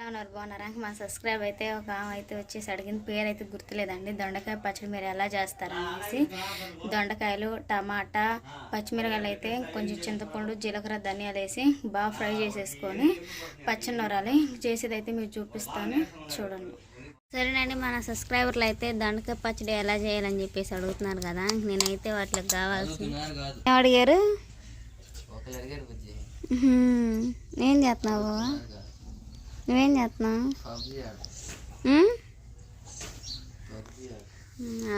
ఎలా ఉన్నారు బాగున్నారా మా సబ్స్క్రైబ్ అయితే ఒక ఆమె అయితే వచ్చేసి అడిగింది పేరు అయితే గుర్తులేదండి. దొండకాయ పచ్చడి మీరు ఎలా చేస్తారు అనేసి. దొండకాయలు టమాటా పచ్చిమిరకాయలు అయితే కొంచెం చింతపండు జీలకర్ర ధనియాలు వేసి బాగా ఫ్రై చేసేసుకొని పచ్చడి నూరాలి. చేసేది అయితే మీరు చూపిస్తాను చూడండి. సరేనండి మన సబ్స్క్రైబర్లు అయితే దొండకాయ పచ్చడి ఎలా చేయాలని చెప్పేసి అడుగుతున్నారు కదా. నేనైతే వాటికి కావాల్సింది ఏం అడిగారు. ఏం చేస్తున్నావు? నువ్వేం చేస్తున్నావు?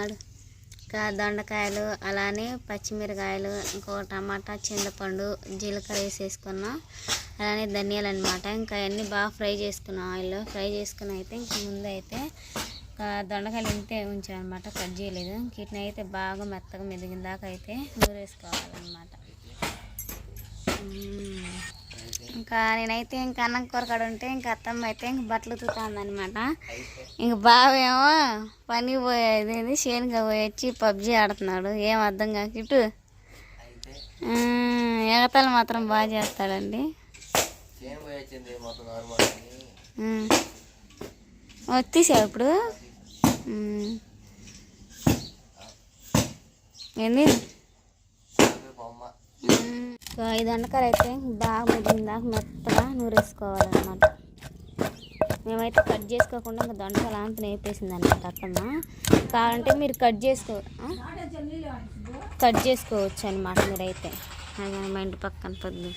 ఆడు. ఇంకా దొండకాయలు అలానే పచ్చిమిరకాయలు ఇంకో టమాటా చింతపండు జీలకర్ర వేసేసుకున్నాం. అలానే ధనియాలు అనమాట ఇంకా అన్నీ బాగా ఫ్రై చేసుకున్నాం ఆయిల్లో. ఫ్రై చేసుకుని అయితే ఇంక ముందు అయితే దొండకాయలు ఇంతే ఉంచామన్నమాట కట్ చేయలేదు. వీటిని అయితే బాగా మెత్తగా మెదిగిన దాకా అయితే నూరేసుకోవాలన్నమాట. ఇంకా నేనైతే ఇంకా అన్నం కూర కాడ ఉంటే ఇంకా అత్తమ్మ అయితే ఇంక బట్టలు ఉతుకుతాందనమాట ఇంక బావేమో పని పోయేది ఏంది చేనుగా పోయి వచ్చి పబ్జి ఆడుతున్నాడు ఏం అర్థం కాక ఇటు. అయితే ఎగతాలు మాత్రం బాగా చేస్తాడండి. వచ్చేసావు ఇప్పుడు. ఏంది? సో ఐదు దొండకాయలు అయితే బాగా ముదిరిందాక మెత్తగా నూరేసుకోవాలన్నమాట. మేమైతే కట్ చేసుకోకుండా ఇంకా దొండకాయలు అంత నేర్పేసింది అనమాట అక్కమ్మ కావాలంటే మీరు కట్ చేసుకో కట్ చేసుకోవచ్చు అనమాట మీరైతే. అది మా ఇంటి పక్కన పొద్దు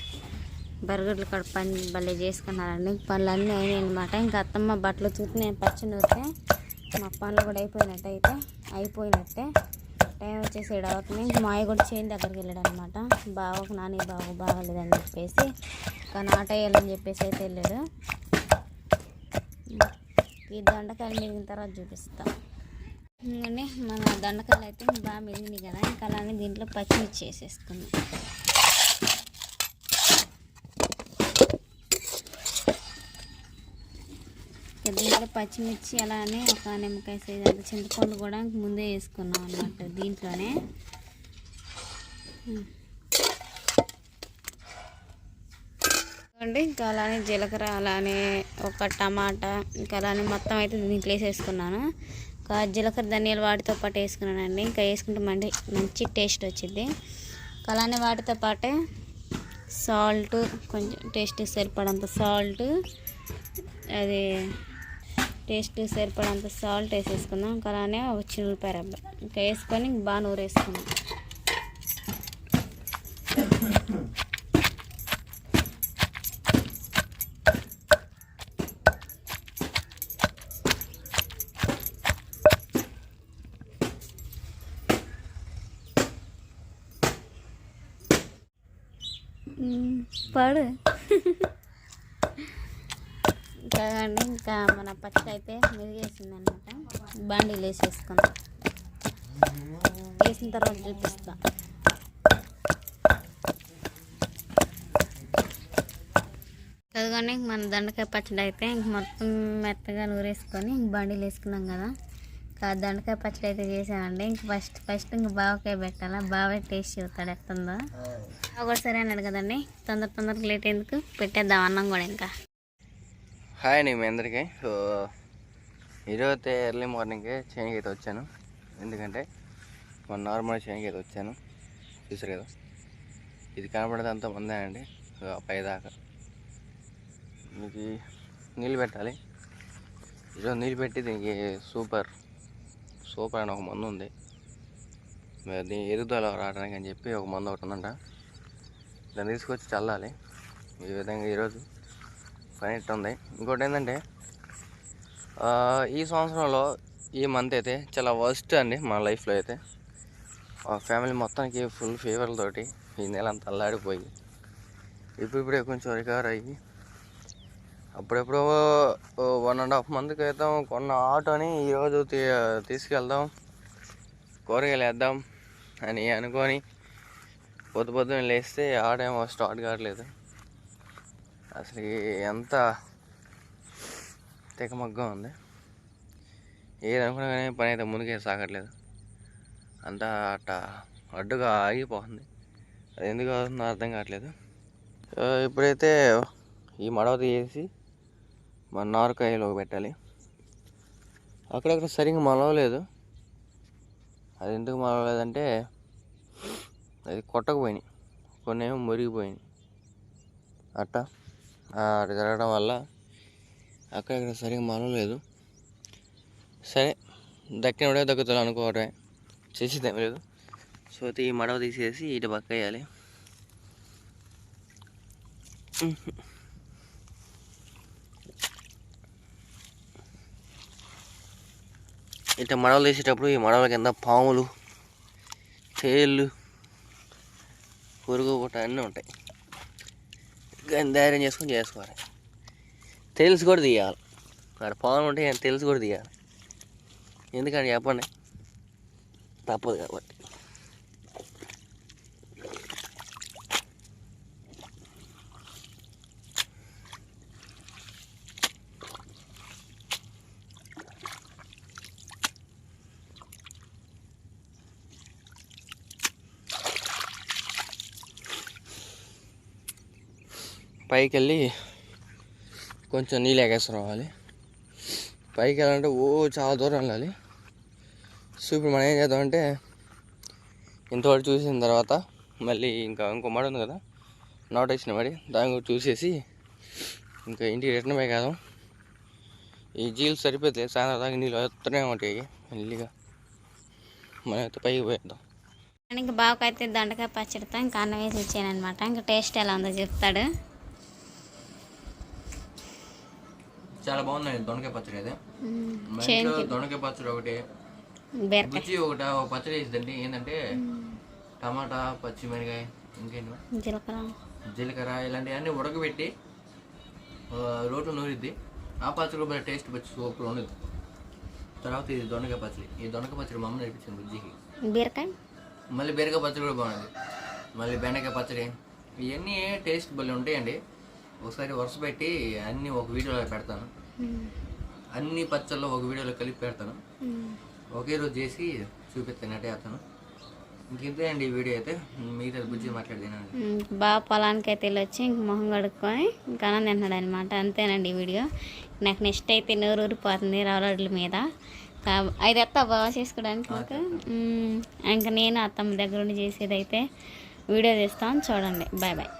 బర్గర్లు కడ పని భలే చేసుకున్నారండి. పనులు అన్నీ అయినాయి అనమాట ఇంకా అత్తమ్మ బట్టలు చూసి నేను పచ్చి నూరితే మా పనులు కూడా అయిపోయినట్టయితే అయిపోయినట్టే. టైం వచ్చేసి ఏడు మాయ కూడా చేయని దగ్గరికి వెళ్ళాడు అనమాట బావకు నాని బావ బాగలేదని చెప్పేసి కానీ ఆట వేయాలని చెప్పేసి అయితే వెళ్ళాడు. ఈ దొండకాయలు మిగిలిన తర్వాత చూపిస్తా. మన దండకాయలు అయితే బాగా మిగిలినాయి కదా ఇంకా అలానే దీంట్లో పచ్చిమిర్చి వేసేసుకున్నాం దీంట్లో పచ్చిమిర్చి అలానే ఒక నిమ్మకాయ సైజ్ అంత చింతపండు కూడా ముందే వేసుకున్నాం అన్నమాట దీంట్లోనే. అండి ఇంకా అలానే జీలకర్ర అలానే ఒక టమాటా ఇంకా అలానే మొత్తం అయితే దీంట్లో వేసేసుకున్నాను. ఇంకా జీలకర్ర ధనియాలు వాటితో పాటు వేసుకున్నానండి. ఇంకా వేసుకుంటే మంచి మంచి టేస్ట్ వచ్చింది ఇంకా అలానే వాటితో పాటే సాల్ట్ కొంచెం టేస్ట్ సరిపడంత సాల్ట్ అది టేస్ట్ సరిపడంత సాల్ట్ వేసేసుకుందాం ఇంకా అలానే ఒక చిన్నపాయ రబ్బ ఇంకా వేసుకొని బాగా నూరేసుకుందాం మ్మ్. పాడు ఇంకా ఇంకా మన పచ్చడి అయితే మెరిగేసింది అనమాట బండిలు వేసేసుకుందాం వేసిన తర్వాత చూపిస్తా. చదువుకొని మన దండకాయ పచ్చడి అయితే ఇంక మొత్తం మెత్తగా నూరేసుకొని ఇంక బండిలు వేసుకున్నాం కదా. ఇంకా దండకాయ పచ్చడి అయితే చేసామండి ఇంక ఫస్ట్ ఫస్ట్ ఇంక బావకాయ పెట్టాలా? బావే టేస్ట్ చెబుతాడు ఎట్టుందో. ఒకటి సరే అన్నాడు కదండి. తొందర తొందరగా లేట్ ఎందుకు పెట్టేద్దాం అన్నం కూడా ఇంకా. హాయ్ అండి మీ అందరికీ. సో ఈరోజైతే ఎర్లీ మార్నింగే చేనికి అయితే వచ్చాను. ఎందుకంటే మన నార్మల్ చేనికి అయితే వచ్చాను. చూసారు కదా? ఇది కనపడేది అంత మందే అండి. పైదాకా దీనికి నీళ్ళు పెట్టాలి. ఈరోజు నీళ్ళు పెట్టి దీనికి సూపర్ సూపర్ అని ఒక మందు ఉంది. దీని ఎదుగుదల రావడానికి అని చెప్పి ఒక మందు ఒకటి ఉందంట. దాన్ని తీసుకొచ్చి చల్లాలి. ఈ విధంగా ఈరోజు పని ఉంది. ఇంకోటి ఏంటంటే ఈ సంవత్సరంలో ఈ మంత్ అయితే చాలా వర్స్ట్ అండి మా లైఫ్లో అయితే. మా ఫ్యామిలీ మొత్తానికి ఫుల్ ఫీవర్లతోటి ఈ నెల అంతా అల్లాడిపోయి ఇప్పుడిప్పుడే కొంచెం రికవర్ అయ్యి అప్పుడెప్పుడో వన్ అండ్ హాఫ్ మంత్ క్రితం కొన్న ఆటోని ఈరోజు తీ తీసుకెళ్దాం కూరగాయలు వేద్దాం అని అనుకొని పొద్దు పొద్దున లేస్తే ఆటో ఏమో స్టార్ట్ కావట్లేదు. అసలు ఎంత తెగమగ్గం ఉంది. ఏదనుకున్నా కానీ పని అయితే ముందుకే సాగట్లేదు. అంతా అట్ట అడ్డుగా ఆగిపోతుంది. అది ఎందుకు అవుతుందో అర్థం కావట్లేదు. ఇప్పుడైతే ఈ మడవ తీసి మన నారకాయలో పెట్టాలి. అక్కడక్కడ సరిగ్గా మలవలేదు. అది ఎందుకు మలవలేదంటే అది కొట్టకపోయినాయి. కొన్ని ఏమో మురిగిపోయినాయి. అట్ట? ఆ, జరగడం వల్ల అక్కడక్కడ సరిగ్గా మలవలేదు సరే దక్కినప్పుడే దక్కుతుంది అనుకోవటమే. చేసేదేం లేదు. సో అయితే ఈ మడవ తీసేసి ఇటు పక్క వేయాలి ఇట్లా మడవలు తీసేటప్పుడు ఈ మడవల కింద పాములు తేళ్ళు పురుగు పుట్ట అన్నీ ఉంటాయి. ధైర్యం చేసుకొని చేసుకోవాలి. తెలిసి కూడా తీయాలి. అక్కడ పవన్ ఉంటే తెలిసి కూడా తీయాలి. ఎందుకని చెప్పండి? తప్పదు కాబట్టి. పైకి వెళ్ళి కొంచెం నీళ్ళు ఎగేసి రావాలి. పైకి వెళ్ళాలంటే ఓ చాలా దూరం వెళ్ళాలి. సో ఇప్పుడు మనం ఏం చేద్దామంటే ఇంతవరకు చూసిన తర్వాత మళ్ళీ ఇంకా ఇంకో మడి ఉంది కదా నాట్ వేసిన మడి దాన్ని కూడా చూసేసి ఇంకా ఇంటికి రిటర్న్ పై కాదాం ఈ జీలు సరిపోతే సాయంత్రం దాకా నీళ్ళు వస్తూనే ఉంటాయి. మెల్లిగా మనం అయితే పైకి పోయేద్దాం. ఇంకా బావకైతే దండకాయ పచ్చడితో ఇంకా అన్నం వేసి ఇచ్చాను అనమాట ఇంకా టేస్ట్ ఎలా ఉందో చెప్తాడు. చాలా బాగుందండి దొండకాయ పచ్చడి అయితే. దొండకాయ పచ్చడి ఒకటి బుజ్జి ఒకటి ఒక పచ్చడి వేసిందండి. ఏంటంటే టమాటా పచ్చిమిరకాయ ఇంకేంటి? జీలకర్ర. జీలకర్ర ఇలాంటివన్నీ ఉడకబెట్టి ఆ, రోట్లో నూరిద్ది. ఆ పచ్చడి కూడా టేస్ట్ వచ్చి సూపర్ ఉండదు. తర్వాత ఇది దొండకాయ పచ్చడి. ఈ దొండకాయ పచ్చడి మా అమ్మ నేర్పించింది బుజ్జికి. బీరకాయ? మళ్ళీ బీరకాయ పచ్చడి కూడా బాగుంది. మళ్ళీ బెండకాయ పచ్చడి. ఇవన్నీ టేస్ట్ భలే ఉంటాయండి. ఒకసారి వరుస పెట్టి అన్నీ ఒక వీడియోలో పెడతాను. అన్ని పచ్చళ్ళు ఒక వీడియోలో కలిపి పెడతాను. ఒకే రోజు చేసి చూపిస్తానట్టే అతను ఇంకింతే అండి ఈ వీడియో అయితే. మిగతా మాట్లాడినాను మ్మ్. బాగా పొలానికి అయితే వెళ్ళి వచ్చి ఇంక మొహం కడుక్కొని ఇంకా తింటున్నాడు అనమాట అంతేనండి ఈ వీడియో. నాకు నెక్స్ట్ అయితే నోరు ఊరిపోతుంది రవలడ్ల మీద. ఐదు ఎత్తా బాగా చేసుకోవడానికి ఇంకా నేను అత్తమ్మ దగ్గర ఉండి చేసేది అయితే వీడియో తీస్తాను చూడండి. Bye bye.